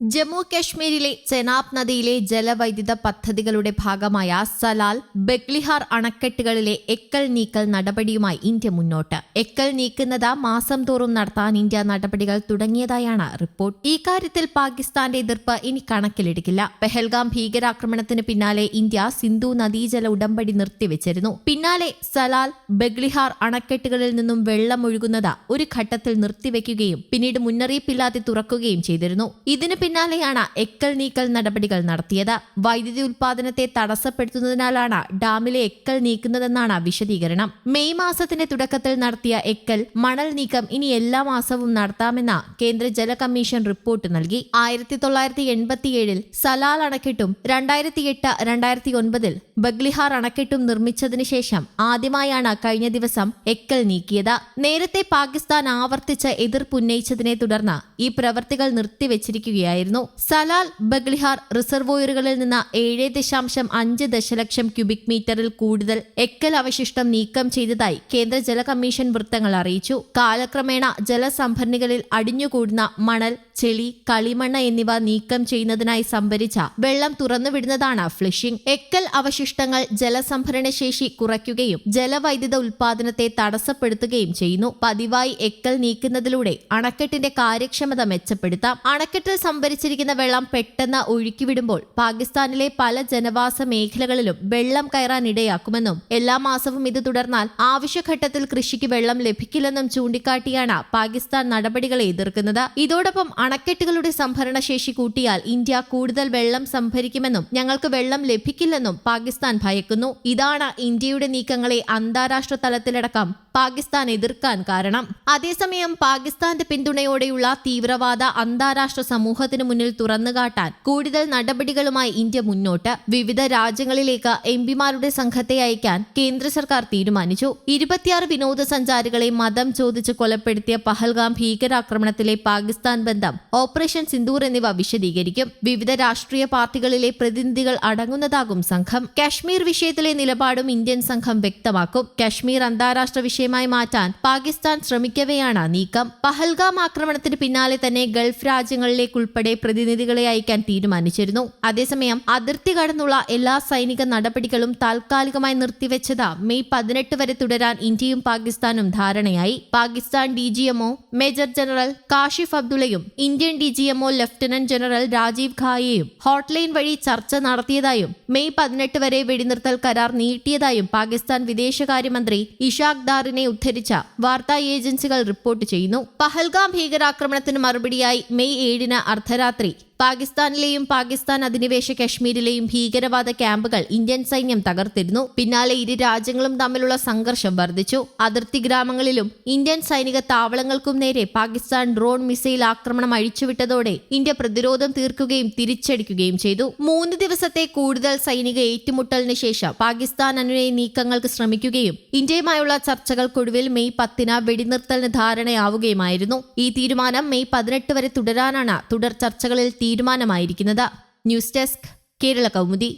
ജമ്മു കാശ്മീരിലെ ചെനാബ് നദിയിലെ ജലവൈദ്യുത പദ്ധതികളുടെ ഭാഗമായ സലാൽ ബെഗ്ലിഹാർ അണക്കെട്ടുകളിലെ എക്കൽ നീക്കൽ നടപടിയുമായി ഇന്ത്യ മുന്നോട്ട്. എക്കൽ നീക്കുന്നത് മാസം തോറും നടത്താൻ ഇന്ത്യ നടപടികൾ തുടങ്ങിയതായാണ് റിപ്പോർട്ട്. ഇക്കാര്യത്തിൽ കാര്യത്തിൽ പാകിസ്ഥാന്റെ എതിർപ്പ് ഇനി കണക്കിലെടുക്കില്ല. പെഹൽഗാം ഭീകരാക്രമണത്തിന് പിന്നാലെ ഇന്ത്യ സിന്ധു നദീജല ഉടമ്പടി നിർത്തിവെച്ചിരുന്നു. പിന്നാലെ സലാൽ ബെഗ്ലിഹാർ അണക്കെട്ടുകളിൽ നിന്നും വെള്ളം ഒഴുകുന്നത് ഒരു ഘട്ടത്തിൽ നിർത്തിവെക്കുകയും പിന്നീട് മുന്നറിയിപ്പില്ലാതെ തുറക്കുകയും ചെയ്തിരുന്നു. ഇതിന് പിന്നാലെയാണ് എക്കൽ നീക്കൽ നടപടികൾ നടത്തിയത്. വൈദ്യുതി ഉൽപാദനത്തെ തടസ്സപ്പെടുത്തുന്നതിനാലാണ് ഡാമിലെ എക്കൽ നീക്കുന്നതെന്നാണ് വിശദീകരണം. മെയ് മാസത്തിന്റെ തുടക്കത്തിൽ നടത്തിയ എക്കൽ മണൽ നീക്കം ഇനി എല്ലാ മാസവും നടത്താമെന്ന കേന്ദ്ര ജല കമ്മീഷൻ റിപ്പോർട്ട് നൽകി. ആയിരത്തി തൊള്ളായിരത്തി എൺപത്തിയേഴിൽ സലാൽ അണക്കെട്ടും രണ്ടായിരത്തി എട്ട് രണ്ടായിരത്തി ഒൻപതിൽ ബഗ്ലിഹാർ അണക്കെട്ടും നിർമ്മിച്ചതിനു ശേഷം ആദ്യമായാണ് കഴിഞ്ഞ ദിവസം എക്കൽ നീക്കിയത്. നേരത്തെ പാകിസ്ഥാൻ ആവർത്തിച്ച് എതിർപ്പുന്നയിച്ചതിനെ തുടർന്ന് ഈ പ്രവർത്തികൾ നിർത്തിവെച്ചിരിക്കുകയായിരുന്നു. സലാൽ ബഗ്ലിഹാർ റിസർവോയറുകളിൽ നിന്ന് ഏഴ് ദശാംശം അഞ്ച് ദശലക്ഷം ക്യൂബിക് മീറ്ററിൽ കൂടുതൽ എക്കൽ അവശിഷ്ടം നീക്കം ചെയ്തതായി കേന്ദ്ര ജല കമ്മീഷൻ വൃത്തങ്ങൾ അറിയിച്ചു. കാലക്രമേണ ജലസംഭരണികളിൽ അടിഞ്ഞുകൂടുന്ന മണൽ ചെളി കളിമണ്ണ് എന്നിവ നീക്കം ചെയ്യുന്നതിനായി സംഭരിച്ച വെള്ളം തുറന്നുവിടുന്നതാണ് ഫ്ലിഷിംഗ്. എക്കൽ അവശിഷ്ടങ്ങൾ ജലസംഭരണ ശേഷി കുറയ്ക്കുകയും ജലവൈദ്യുത ഉൽപാദനത്തെ തടസ്സപ്പെടുത്തുകയും ചെയ്യുന്നു. പതിവായി എക്കൽ നീക്കുന്നതിലൂടെ അണക്കെട്ടിന്റെ കാര്യക്ഷമത മെച്ചപ്പെടുത്താം. അണക്കെട്ടിൽ സംഭരിച്ചിരിക്കുന്ന വെള്ളം പെട്ടെന്ന് ഒഴുക്കിവിടുമ്പോൾ പാകിസ്ഥാനിലെ പല ജനവാസ മേഖലകളിലും വെള്ളം കയറാൻ ഇടയാക്കുമെന്നും എല്ലാ മാസവും ഇത് തുടർന്നാൽ ആവശ്യഘട്ടത്തിൽ കൃഷിക്ക് വെള്ളം ലഭിക്കില്ലെന്നും ചൂണ്ടിക്കാട്ടിയാണ് പാകിസ്ഥാൻ നടപടികളെ എതിർക്കുന്നത്. ഇതോടൊപ്പം അണക്കെട്ടുകളുടെ സംഭരണശേഷി കൂട്ടിയാൽ ഇന്ത്യ കൂടുതൽ വെള്ളം സംഭരിക്കുമെന്നും ഞങ്ങൾക്ക് വെള്ളം ലഭിക്കില്ലെന്നും പാകിസ്ഥാൻ ഭയക്കുന്നു. ഇതാണ് ഇന്ത്യയുടെ നീക്കങ്ങളെ അന്താരാഷ്ട്ര തലത്തിലടക്കം പാകിസ്ഥാൻ എതിർക്കാൻ കാരണം. അതേസമയം പാകിസ്ഥാന്റെ പിന്തുണയോടെയുള്ള തീവ്രവാദ അന്താരാഷ്ട്ര സമൂഹത്തിന് മുന്നിൽ തുറന്നുകാട്ടാൻ കൂടുതൽ നടപടികളുമായി ഇന്ത്യ മുന്നോട്ട്. വിവിധ രാജ്യങ്ങളിലേക്ക് എം പിമാരുടെ സംഘത്തെ അയക്കാൻ കേന്ദ്ര സർക്കാർ തീരുമാനിച്ചു. ഇരുപത്തിയാറ് വിനോദസഞ്ചാരികളെ മതം ചോദിച്ച് കൊലപ്പെടുത്തിയ പഹൽഗാം ഭീകരാക്രമണത്തിലെ പാകിസ്ഥാൻ ബന്ധം ഓപ്പറേഷൻ സിന്ദൂർ എന്നിവ വിശദീകരിക്കും. വിവിധ രാഷ്ട്രീയ പാർട്ടികളിലെ പ്രതിനിധികൾ അടങ്ങുന്നതാകും സംഘം. കാശ്മീർ വിഷയത്തിലെ നിലപാടും ഇന്ത്യൻ സംഘം വ്യക്തമാക്കും. കാശ്മീർ അന്താരാഷ്ട്ര വിഷയമായി മാറ്റാൻ പാകിസ്ഥാൻ ശ്രമിക്കവെയാണ് നീക്കം. പഹൽഗാം ആക്രമണത്തിന് പിന്നാലെ തന്നെ ഗൾഫ് രാജ്യങ്ങളിലേക്കുൾപ്പെടെ പ്രതിനിധികളെ അയക്കാൻ തീരുമാനിച്ചിരുന്നു. അതേസമയം അതിർത്തി കടന്നുള്ള എല്ലാ സൈനിക നടപടികളും താൽക്കാലികമായി നിർത്തിവെച്ചത് മെയ് പതിനെട്ട് വരെ തുടരാൻ ഇന്ത്യയും പാകിസ്ഥാനും ധാരണയായി. Pakistan D G MO major general Kashif അബ്ദുള്ളയും Indian D G MO lieutenant general Rajeev ഖായയും hotline വഴി ചർച്ച നടത്തിയതായും മെയ് പതിനെട്ട് വരെ വെടിനിർത്തൽ കരാർ നീട്ടിയതായും പാകിസ്ഥാൻ വിദേശകാര്യമന്ത്രി ഇഷാഖ് ദാറിനെ ഉദ്ധരിച്ച വാർത്താ ഏജൻസികൾ റിപ്പോർട്ട് ചെയ്യുന്നു. പഹൽഗാം ഭീകരാക്രമണത്തിന് മറുപടിയായി മെയ് ഏഴിന് അർദ്ധരാത്രി പാകിസ്ഥാനിലെയും പാകിസ്ഥാൻ അധിനിവേശ കശ്മീരിലെയും ഭീകരവാദ ക്യാമ്പുകൾ ഇന്ത്യൻ സൈന്യം തകർത്തിരുന്നു. പിന്നാലെ ഇരു രാജ്യങ്ങളും തമ്മിലുള്ള സംഘർഷം വർദ്ധിച്ചു. അതിർത്തി ഗ്രാമങ്ങളിലും ഇന്ത്യൻ സൈനിക താവളങ്ങൾക്കും നേരെ പാകിസ്ഥാൻ ഡ്രോൺ മിസൈൽ ആക്രമണം അഴിച്ചുവിട്ടതോടെ ഇന്ത്യ പ്രതിരോധം തീർക്കുകയും തിരിച്ചടിക്കുകയും ചെയ്തു. മൂന്ന് ദിവസത്തെ കൂടുതൽ സൈനിക ഏറ്റുമുട്ടലിന് ശേഷം പാകിസ്ഥാൻ അനുനയ നീക്കങ്ങൾക്ക് ശ്രമിക്കുകയും ഇന്ത്യയുമായുള്ള ചർച്ചകൾക്കൊടുവിൽ മെയ് പത്തിന് വെടിനിർത്തലിന് ധാരണയാവുകയുമായിരുന്നു. ഈ തീരുമാനം മെയ് പതിനെട്ട് വരെ തുടരാനാണ് തുടർ ചർച്ചകളിൽ തീരുമാനമായിരിക്കുന്നത്. News desk Kerala Kaumudi.